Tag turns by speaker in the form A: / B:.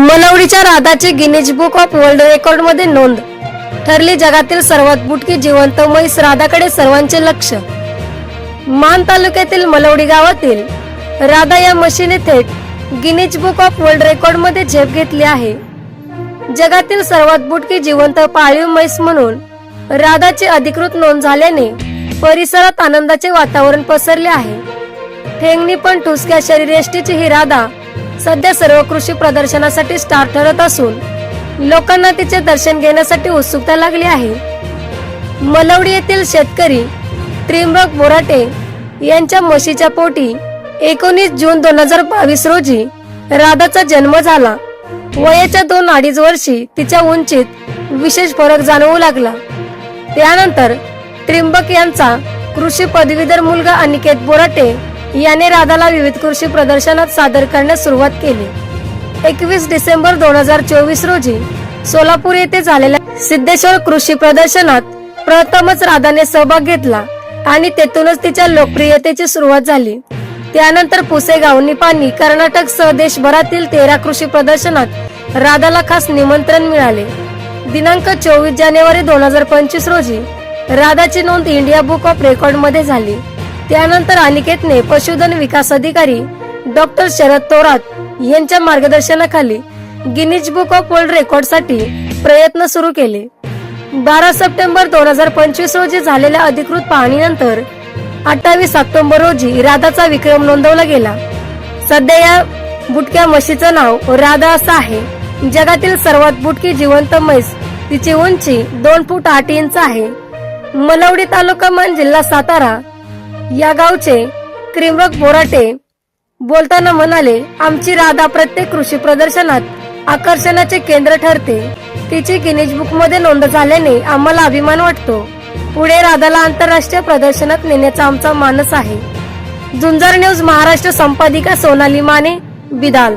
A: मनवडीच्या राधाची Guinness Book of World रेकॉर्डमध्ये नोंद. ठरली जगातील सर्वात बुटकी जिवंत म्हैस राधाकडे सर्वांचे लक्ष. मान तालुक्यातील मलवडी गावातील राधा या म्हशीने थेट गिनीज बुक ऑफ वर्ल्ड रेकॉर्डमध्ये झेप घेतली आहे. जगातील सर्वात बुटकी जिवंत पाळीव म्हैस म्हणून राधाची अधिकृत नोंद झाल्याने परिसरात आनंदाचे वातावरण पसरले आहे. ठेंगणी पण ठुसक्या शरीरयष्टीची ही राधा सध्या सर्व कृषी प्रदर्शनासाठी स्टार ठरत असून लोकांना तिचे दर्शन घेण्यासाठी उत्सुकता लागली आहे. मलवडी येथील शेतकरी त्रिमरक बोराटे यांच्या म्हशीच्या पोटी एकोणीस जून दोन हजार बावीस रोजी राधाचा जन्म झाला. वयाच्या दोन अडीच वर्षी तिच्या उंचीत विशेष फरक जाणवू लागला. त्यानंतर त्रिंबक यांचा कृषी पदवीधर मुलगा अनिकेत बोराटे याने राधाला विविध कृषी प्रदर्शनात सादर करण्यास सुरुवात केली. एकवीस डिसेंबर दोन हजार चोवीस रोजी सोलापूर येथे झालेल्या सिद्धेश्वर कृषी प्रदर्शनात प्रथमच राधाने सहभाग घेतला आणि तेथूनच तिच्या लोकप्रियतेची सुरुवात झाली. त्यानंतर पुसेगाव निपाणी कर्नाटक सह देशभरातील तेरा कृषी प्रदर्शनात राधाला खास निमंत्रण मिळाले. दिनांक चोवीस जानेवारी दोन हजार पंचवीस रोजी राधाची नोंद इंडिया बुक ऑफ रेकॉर्डमध्ये झाली. त्यानंतर अनिकेतने पशुधन विकास अधिकारी डॉक्टर शरद तोरात यांच्या मार्गदर्शनाखाली गिनीज बुक ऑफ वर्ल्ड रेकॉर्डसाठी प्रयत्न सुरू केले. बारा सप्टेंबर दोन हजार पंचवीस रोजी झालेल्या अधिकृत पाहणीनंतर अठ्ठावीस ऑक्टोबर रोजी राधाचा विक्रम नोंदवला गेला. सध्या या बुटक्या म्हशीचं नाव राधा असं आहे. जगातील सर्वात बुटकी जिवंत म्हैस तिची उंची दोन फूट आठ इंच आहे. मलवडी तालुका मान जिल्हा सातारा या गावचे त्रिंबक बोराटे बोलताना म्हणाले आमची राधा प्रत्येक कृषी प्रदर्शनात आकर्षणाचे केंद्र ठरते. तिची गिनीज बुकमध्ये नोंद झाल्याने आम्हाला अभिमान वाटतो. पुढे राधाला आंतरराष्ट्रीय प्रदर्शनात नेण्याचा आमचा मानस आहे. झुंजार न्यूज महाराष्ट्र संपादिका सोनाली माने बिदाल.